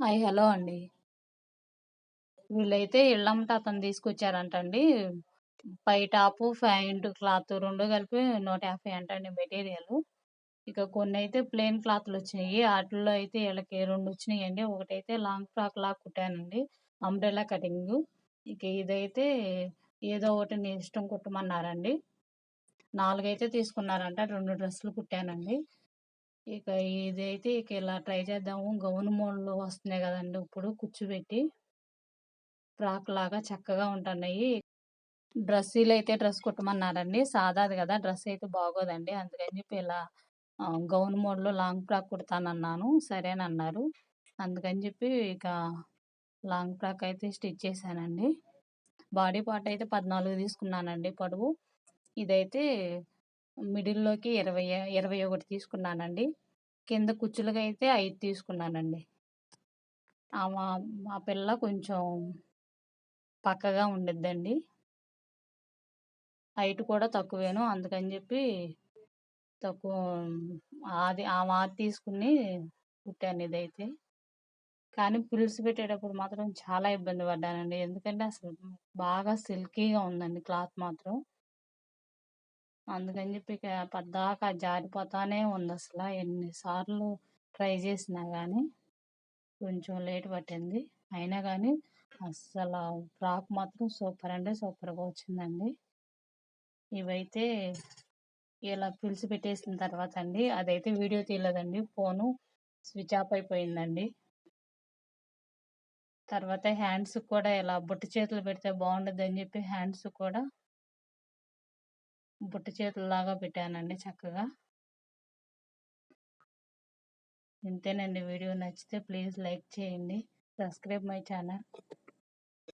Hi hello అండి. వీళ్ళైతే ఇళ్ళమ్మట అతను తీసుకొచ్చారంటండి. పై టాపు ప్యాంట్ క్లాత్ రెండు కలిపి నూట యాభై అంటండి మెటీరియల్. ఇక కొన్ని అయితే ప్లెయిన్ క్లాత్లు వచ్చినాయి. వాటిల్లో అయితే వీళ్ళకి రెండు వచ్చినాయి అండి ఒకటైతే లాంగ్ ఫ్రాక్ లా కుట్టానండి. Umbrella cutting. ఇక ఇదైతే ఏదో ఒకటి నీ ఇష్టం కుట్టమన్నారండి. నాలుగైతే తీసుకున్నారంట. రెండు డ్రెస్సులు కుట్టానండి. ఇక ఇదైతే ఇక ఇలా ట్రై చేద్దాము. గౌన్ మోడల్ వస్తున్నాయి కదండి ఇప్పుడు కూర్చోబెట్టి. ఫ్రాక్ లాగా చక్కగా ఉంటున్నాయి. డ్రెస్సీలు అయితే డ్రెస్ కుట్టమన్నారండి. సాదాది కదా డ్రెస్ అయితే బాగోదండి. అందుకని చెప్పి ఇలా గౌన్ మోడల్లో లాంగ్ ఫ్రాక్ కుడతానన్నాను. సరేనన్నారు. అందుకని చెప్పి ఇక లాంగ్ ఫ్రాక్ అయితే స్టిచ్ చేశానండి. బాడీ పార్ట్ అయితే పద్నాలుగు తీసుకున్నానండి పొడవు. ఇదైతే మిడిల్లోకి ఇరవై ఇరవై ఒకటి తీసుకున్నానండి. కింద కుచ్చులుగా అయితే ఐదు తీసుకున్నానండి. మా మా పిల్ల కొంచెం పక్కగా ఉండిద్దండి. హైట్ కూడా తక్కువేను. అందుకని చెప్పి తక్కువ అది ఆ మాది తీసుకుని కుట్టాను ఇదైతే. కానీ పులుసు పెట్టేటప్పుడు మాత్రం చాలా ఇబ్బంది పడ్డానండి. ఎందుకంటే అసలు బాగా సిల్కీగా ఉందండి క్లాత్ మాత్రం. అందుకని చెప్పి ఇక పద్దాకా జారిపోతానే ఉంది అసలు. ఎన్నిసార్లు ట్రై చేసినా కానీ కొంచెం లేట్ పట్టింది. అయినా కానీ అస్సలు ఫ్రాక్ మాత్రం సూపర్ అంటే సూపర్గా వచ్చిందండి. ఇవైతే ఇలా పిలిచి పెట్టేసిన తర్వాత అండి అదైతే వీడియో తీయలేదండి ఫోను స్విచ్ ఆఫ్ అయిపోయిందండి. తర్వాత హ్యాండ్స్ కూడా ఇలా బుట్ట చేతులు పెడితే బాగుండదు అని చెప్పి హ్యాండ్స్ కూడా బుట్ట చేతుల్లాగా పెట్టానండి చక్కగా. ఇంతేనండి వీడియో నచ్చితే ప్లీజ్ లైక్ చేయండి. Subscribe my channel.